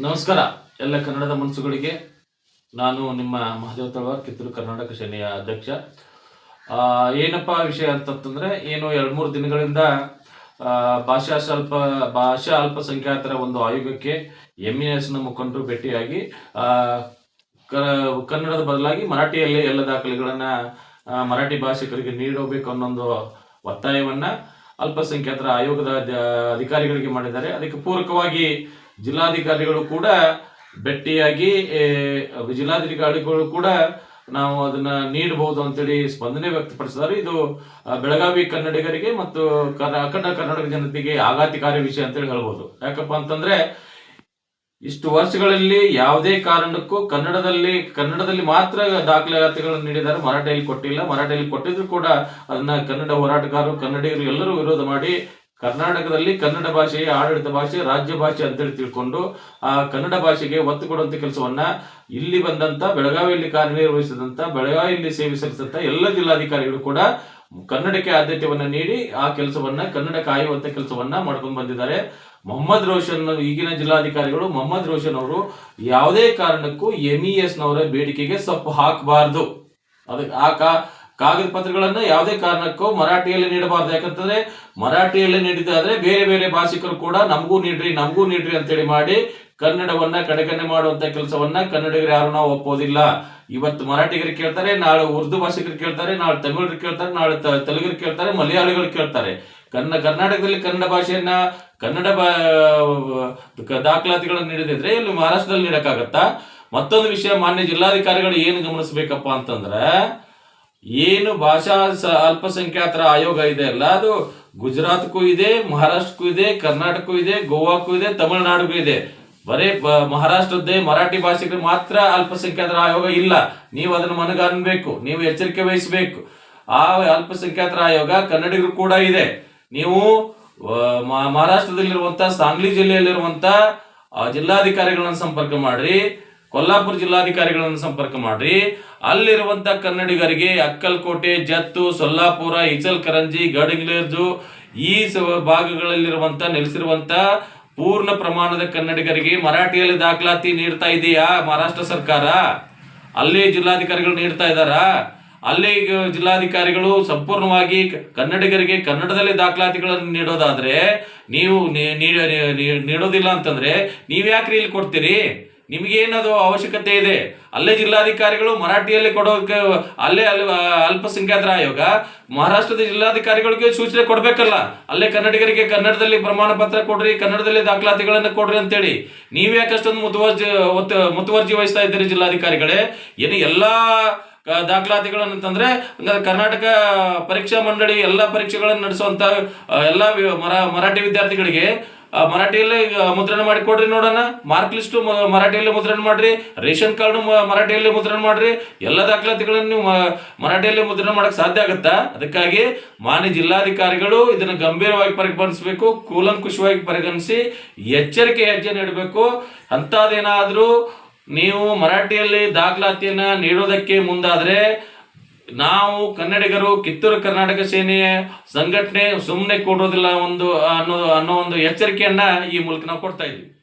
ನಮಸ್ಕಾರ. ಎಲ್ಲ ಕನ್ನಡದ ಮನಸ್ಸುಗಳಿಗೆ ನಾನು ನಿಮ್ಮ ಮಹಾದೇವ ತಳವಾರ್, ಕಿತ್ತೂರು ಕರ್ನಾಟಕ ಸೇನೆಯ ಅಧ್ಯಕ್ಷ. ಏನಪ್ಪ ವಿಷಯ ಅಂತಂತಂದ್ರೆ, ಏನು ಎರಡು ಮೂರು ದಿನಗಳಿಂದ ಭಾಷಾ ಸ್ವಲ್ಪ, ಭಾಷಾ ಅಲ್ಪಸಂಖ್ಯಾತರ ಒಂದು ಆಯೋಗಕ್ಕೆ ಎಂ ಎಸ್ನ ಮುಖಂಡರು ಭೇಟಿಯಾಗಿ ಕನ್ನಡದ ಬದಲಾಗಿ ಮರಾಠಿಯಲ್ಲಿ ಎಲ್ಲ ದಾಖಲೆಗಳನ್ನ ಮರಾಠಿ ಭಾಷಿಕರಿಗೆ ನೀಡಬೇಕು ಅನ್ನೋ ಒಂದು ಒತ್ತಾಯವನ್ನ ಅಲ್ಪಸಂಖ್ಯಾತರ ಆಯೋಗದ ಅಧಿಕಾರಿಗಳಿಗೆ ಮಾಡಿದ್ದಾರೆ. ಅದಕ್ಕೆ ಪೂರಕವಾಗಿ ಜಿಲ್ಲಾಧಿಕಾರಿಗಳು ಕೂಡ ಭೇಟಿಯಾಗಿ ಜಿಲ್ಲಾಧಿಕಾರಿಗಳು ಕೂಡ ನಾವು ಅದನ್ನ ನೀಡಬಹುದು ಅಂತೇಳಿ ಸ್ಪಂದನೆ ವ್ಯಕ್ತಪಡಿಸಿದ್ದಾರೆ. ಇದು ಬೆಳಗಾವಿ ಕನ್ನಡಿಗರಿಗೆ ಮತ್ತು ಅಖಂಡ ಕರ್ನಾಟಕ ಜನತೆಗೆ ಆಘಾತಕಾರಿ ವಿಷಯ ಅಂತೇಳಿ ಹೇಳ್ಬೋದು. ಯಾಕಪ್ಪ ಅಂತಂದ್ರೆ, ಇಷ್ಟು ವರ್ಷಗಳಲ್ಲಿ ಯಾವುದೇ ಕಾರಣಕ್ಕೂ ಕನ್ನಡದಲ್ಲಿ ಕನ್ನಡದಲ್ಲಿ ಮಾತ್ರ ದಾಖಲಾತಿಗಳನ್ನು ನೀಡಿದ್ದಾರೆ. ಮರಾಠಿಯಲ್ಲಿ ಕೊಟ್ಟಿಲ್ಲ. ಮರಾಠಿಯಲ್ಲಿ ಕೊಟ್ಟಿದ್ರು ಕೂಡ ಅದನ್ನ ಕನ್ನಡ ಹೋರಾಟಗಾರರು, ಕನ್ನಡಿಗರು ಎಲ್ಲರೂ ವಿರೋಧ ಮಾಡಿ ಕರ್ನಾಟಕದಲ್ಲಿ ಕನ್ನಡ ಭಾಷೆಯ ಆಡಳಿತ ಭಾಷೆ, ರಾಜ್ಯ ಭಾಷೆ ಅಂತೇಳಿ ತಿಳ್ಕೊಂಡು, ಆ ಕನ್ನಡ ಭಾಷೆಗೆ ಒತ್ತು ಕೊಡುವಂತ ಕೆಲಸವನ್ನ ಇಲ್ಲಿ ಬಂದಂತ ಬೆಳಗಾವಿಯಲ್ಲಿ ಕಾರ್ಯನಿರ್ವಹಿಸಿದಂತ, ಬೆಳಗಾವಿಯಲ್ಲಿ ಸೇವೆ ಸಲ್ಲಿಸಿದಂತ ಎಲ್ಲ ಜಿಲ್ಲಾಧಿಕಾರಿಗಳು ಕೂಡ ಕನ್ನಡಕ್ಕೆ ಆದ್ಯತೆಯನ್ನ ನೀಡಿ ಆ ಕೆಲಸವನ್ನ, ಕನ್ನಡ ಕಾಯುವಂತ ಕೆಲಸವನ್ನ ಮಾಡ್ಕೊಂಡು ಬಂದಿದ್ದಾರೆ. ಮೊಹಮ್ಮದ್ ರೋಷನ್ ಈಗಿನ ಜಿಲ್ಲಾಧಿಕಾರಿಗಳು, ಮೊಹಮ್ಮದ್ ರೋಷನ್ ಅವರು ಯಾವುದೇ ಕಾರಣಕ್ಕೂ ಎಂಇಎಸ್ನವರ ನವರ ಬೇಡಿಕೆಗೆ ಸೊಪ್ಪು ಹಾಕಬಾರ್ದು. ಅದಕ್ಕೆ ಆ ಕಾ ಕಾಗದ ಪತ್ರಗಳನ್ನ ಯಾವುದೇ ಕಾರಣಕ್ಕೂ ಮರಾಠಿಯಲ್ಲಿ ನೀಡಬಾರ್ದು. ಯಾಕಂತಂದ್ರೆ ಮರಾಠಿಯಲ್ಲಿ ನೀಡಿದಾದ್ರೆ ಬೇರೆ ಬೇರೆ ಭಾಷಿಕರು ಕೂಡ ನಮಗೂ ನೀಡ್ರಿ ನಮಗೂ ನೀಡ್ರಿ ಅಂತೇಳಿ ಮಾಡಿ ಕನ್ನಡವನ್ನ ಕಡೆಗಣೆ ಮಾಡುವಂತ ಕೆಲಸವನ್ನ ಕನ್ನಡಿಗರು ಯಾರು ನಾವು ಒಪ್ಪೋದಿಲ್ಲ. ಇವತ್ತು ಮರಾಠಿಗರು ಕೇಳ್ತಾರೆ, ನಾಳೆ ಉರ್ದು ಭಾಷಿಕರು ಕೇಳ್ತಾರೆ, ನಾಳೆ ತಮಿಳರು ಕೇಳ್ತಾರೆ, ನಾಳೆ ತೆಲುಗರು ಕೇಳ್ತಾರೆ, ಮಲಯಾಳಿಗಳು ಕೇಳ್ತಾರೆ. ಕನ್ನ, ಕರ್ನಾಟಕದಲ್ಲಿ ಕನ್ನಡ ಭಾಷೆಯನ್ನ, ಕನ್ನಡ ದಾಖಲಾತಿಗಳನ್ನು ನೀಡಿದ್ರೆ ಇಲ್ಲಿ ಮಹಾರಾಷ್ಟ್ರದಲ್ಲಿ ನೀಡಕ್ಕಾಗತ್ತಾ? ಮತ್ತೊಂದು ವಿಷಯ ಮಾನ್ಯ ಜಿಲ್ಲಾಧಿಕಾರಿಗಳು ಏನು ಗಮನಿಸಬೇಕಪ್ಪ ಅಂತಂದ್ರೆ ಏನು ಭಾಷಾ ಅಲ್ಪಸಂಖ್ಯಾತರ ಆಯೋಗ ಇದೆ ಅಲ್ಲ ಅದು ಗುಜರಾತ್ಗೂ ಇದೆ ಮಹಾರಾಷ್ಟ್ರಕ್ಕೂ ಇದೆ ಕರ್ನಾಟಕಕ್ಕೂ ಇದೆ ಗೋವಾಕ್ಕೂ ಇದೆ ತಮಿಳುನಾಡಿಗೂ ಇದೆ. ಬರೇ ಮಹಾರಾಷ್ಟ್ರದ್ದೇ ಮರಾಠಿ ಭಾಷೆಗೆ ಮಾತ್ರ ಅಲ್ಪಸಂಖ್ಯಾತರ ಆಯೋಗ ಇಲ್ಲ. ನೀವು ಅದನ್ನು ಮನಗಾಣಬೇಕು ನೀವು ಎಚ್ಚರಿಕೆ ವಹಿಸಬೇಕು. ಆ ಅಲ್ಪಸಂಖ್ಯಾತರ ಆಯೋಗ ಕನ್ನಡಿಗರು ಕೂಡ ಇದೆ. ನೀವು ಮಹಾರಾಷ್ಟ್ರದಲ್ಲಿರುವಂಥ ಸಾಂಗ್ಲಿ ಜಿಲ್ಲೆಯಲ್ಲಿರುವಂತ ಆ, ಜಿಲ್ಲಾಧಿಕಾರಿಗಳನ್ನ ಸಂಪರ್ಕ ಮಾಡ್ರಿ. ಕೊಲ್ಲಾಪುರ ಜಿಲ್ಲಾಧಿಕಾರಿಗಳನ್ನು ಸಂಪರ್ಕ ಮಾಡ್ರಿ. ಅಲ್ಲಿರುವಂತ ಕನ್ನಡಿಗರಿಗೆ ಅಕ್ಕಲ್ಕೋಟೆ, ಜತ್ತು, ಸೊಲ್ಲಾಪುರ, ಇಚಲ್ಕರಂಜಿ ಗಡಿಂಗ್ಲೇರ್ಜು ಈ ಭಾಗಗಳಲ್ಲಿರುವಂತ ನೆಲೆಸಿರುವಂತ ಪೂರ್ಣ ಪ್ರಮಾಣದ ಕನ್ನಡಿಗರಿಗೆ ಮರಾಠಿಯಲ್ಲಿ ದಾಖಲಾತಿ ನೀಡ್ತಾ ಇದೆಯಾ ಮಹಾರಾಷ್ಟ್ರ ಸರ್ಕಾರ? ಅಲ್ಲಿ ಜಿಲ್ಲಾಧಿಕಾರಿಗಳು ನೀಡ್ತಾ ಇದ್ದಾರಾ? ಅಲ್ಲಿ ಜಿಲ್ಲಾಧಿಕಾರಿಗಳು ಸಂಪೂರ್ಣವಾಗಿ ಕನ್ನಡಿಗರಿಗೆ ಕನ್ನಡದಲ್ಲಿ ದಾಖಲಾತಿಗಳನ್ನು ನೀಡೋದಾದ್ರೆ ನೀವು ನೀಡೋದಿಲ್ಲ ಅಂತಂದ್ರೆ ನೀವ್ಯಾಕ್ರಿ ಇಲ್ಲಿ ಕೊಡ್ತೀರಿ? ನಿಮಗೇನದು ಅವಶ್ಯಕತೆ ಇದೆ? ಅಲ್ಲೇ ಜಿಲ್ಲಾಧಿಕಾರಿಗಳು ಮರಾಠಿಯಲ್ಲಿ ಕೊಡೋಕೆ, ಅಲ್ಲೇ ಅಲ್ಲಿ ಅಲ್ಪಸಂಖ್ಯಾತರ ಆಯೋಗ ಮಹಾರಾಷ್ಟ್ರದ ಜಿಲ್ಲಾಧಿಕಾರಿಗಳಿಗೆ ಸೂಚನೆ ಕೊಡಬೇಕಲ್ಲ? ಅಲ್ಲೇ ಕನ್ನಡಿಗರಿಗೆ ಕನ್ನಡದಲ್ಲಿ ಪ್ರಮಾಣ ಪತ್ರ ಕೊಡ್ರಿ, ಕನ್ನಡದಲ್ಲಿ ದಾಖಲಾತಿಗಳನ್ನು ಕೊಡ್ರಿ ಅಂತೇಳಿ. ನೀವ್ ಅಷ್ಟೊಂದು ಮುತುವರ್ಜಿ ಮುತುವರ್ಜಿ ವಹಿಸ್ತಾ ಇದ್ದೀರಿ ಜಿಲ್ಲಾಧಿಕಾರಿಗಳೇ? ಏನು ಎಲ್ಲಾ ದಾಖಲಾತಿಗಳನ್ನು ಅಂತಂದ್ರೆ ಕರ್ನಾಟಕ ಪರೀಕ್ಷಾ ಮಂಡಳಿ ಎಲ್ಲ ಪರೀಕ್ಷೆಗಳನ್ನು ನಡೆಸುವಂತ ಎಲ್ಲಾ ಮರಾಠಿ ವಿದ್ಯಾರ್ಥಿಗಳಿಗೆ ಮರಾಠಿಯಲ್ಲೇ ಮುದ್ರಣ ಮಾಡಿ ಕೊಡ್ರಿ ನೋಡೋಣ. ಮಾರ್ಕ್ ಲಿಸ್ಟ್ ಮರಾಠಿಯಲ್ಲೇ ಮುದ್ರಣ ಮಾಡ್ರಿ. ರೇಷನ್ ಕಾರ್ಡ್ ಮರಾಠಿಯಲ್ಲೇ ಮುದ್ರಣ ಮಾಡ್ರಿ. ಎಲ್ಲ ದಾಖಲಾತಿಗಳನ್ನು ನೀವು ಮರಾಠಿಯಲ್ಲಿ ಮುದ್ರಣ ಮಾಡಕ್ ಸಾಧ್ಯ ಆಗುತ್ತಾ? ಅದಕ್ಕಾಗಿ ಮಾನ್ಯ ಜಿಲ್ಲಾಧಿಕಾರಿಗಳು ಇದನ್ನು ಗಂಭೀರವಾಗಿ ಪರಿಗಣಿಸಬೇಕು, ಕೂಲಂಕುಷವಾಗಿ ಪರಿಗಣಿಸಿ ಎಚ್ಚರಿಕೆ ಹೆಜ್ಜೆ ನೀಡಬೇಕು. ಅಂಥದ್ದೇನಾದರೂ ನೀವು ಮರಾಠಿಯಲ್ಲಿ ದಾಖಲಾತಿಯನ್ನ ನೀಡೋದಕ್ಕೆ ಮುಂದಾದ್ರೆ ನಾವು ಕನ್ನಡಿಗರು ಕಿತ್ತೂರು ಕರ್ನಾಟಕ ಸೇನೆಯ ಸಂಘಟನೆ ಸುಮ್ಮನೆ ಕೊಡೋದಿಲ್ಲ ಒಂದು ಅನ್ನೋ ಅನ್ನೋ ಒಂದು ಎಚ್ಚರಿಕೆಯನ್ನ ಈ ಮೂಲಕ ನಾವು ಕೊಡ್ತಾ ಇದ್ದೀವಿ.